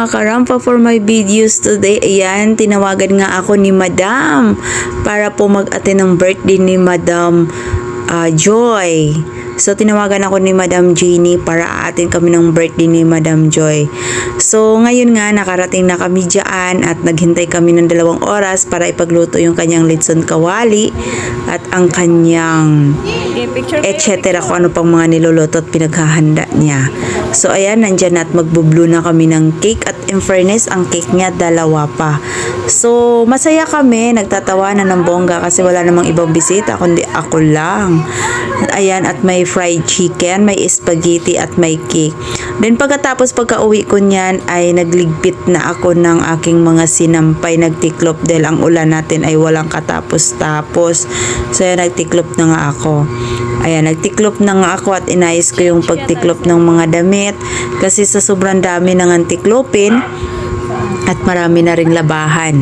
mga karampa for my videos today. Ayan, tinawagan nga ako ni Madam para po mag-attend ng birthday ni Madam ah, Joy. So, tinawagan ako ni Madam Jeannie para aatin kami ng birthday ni Madam Joy. So, ngayon nga, nakarating na kami dyan at naghintay kami ng dalawang oras para ipagluto yung kanyang litson kawali at ang kanyang etc. kung ano pang mga niluluto at pinaghahanda niya. So, ayan, nandyan na at magbublo na kami ng cake at in fairness, ang cake niya dalawa pa. So, masaya kami, nagtatawanan ng bongga kasi wala namang ibang bisita kundi ako lang. Ayan, at may fried chicken, may spaghetti at may cake. Then pagkatapos pagka-uwi ko niyan ay nagligpit na ako ng aking mga sinampay nagtiklop dahil ang ulan natin ay walang katapos-tapos. So ayan, nagtiklop na nga ako. Ayan, nagtiklop na nga ako at inayos ko yung pagtiklop ng mga damit kasi sa sobrang dami ng antiklopin at marami na ring labahan.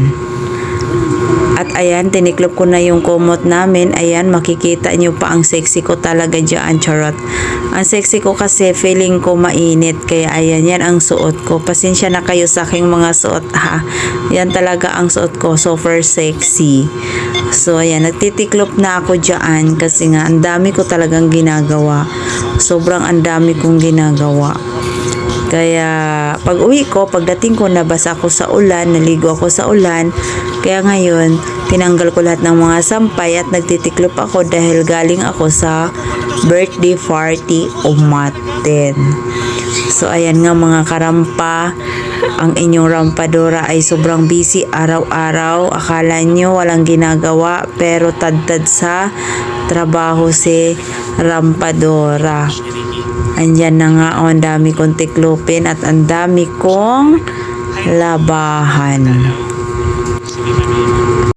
At ayan, tiniklop ko na yung kumot namin. Ayan, makikita nyo pa ang sexy ko talaga dyan, charot. Ang sexy ko kasi feeling ko mainit. Kaya ayan, yan ang suot ko. Pasensya na kayo sa aking mga suot ha. Yan talaga ang suot ko. Super sexy. So ayan, nagtitiklop na ako dyan kasi nga ang dami ko talagang ginagawa. Sobrang ang dami kong ginagawa. Kaya pag uwi ko, pagdating ko nabasa ako sa ulan, naligo ako sa ulan. Kaya ngayon, tinanggal ko lahat ng mga sampay at nagtitiklop ako dahil galing ako sa birthday party umaten. So ayan nga mga karampa, ang inyong rampadora ay sobrang busy araw-araw. Akala nyo walang ginagawa pero tad-tad sa trabaho si rampadora. Andyan na nga, oh, ang dami kong tiklopin at ang dami kong labahan.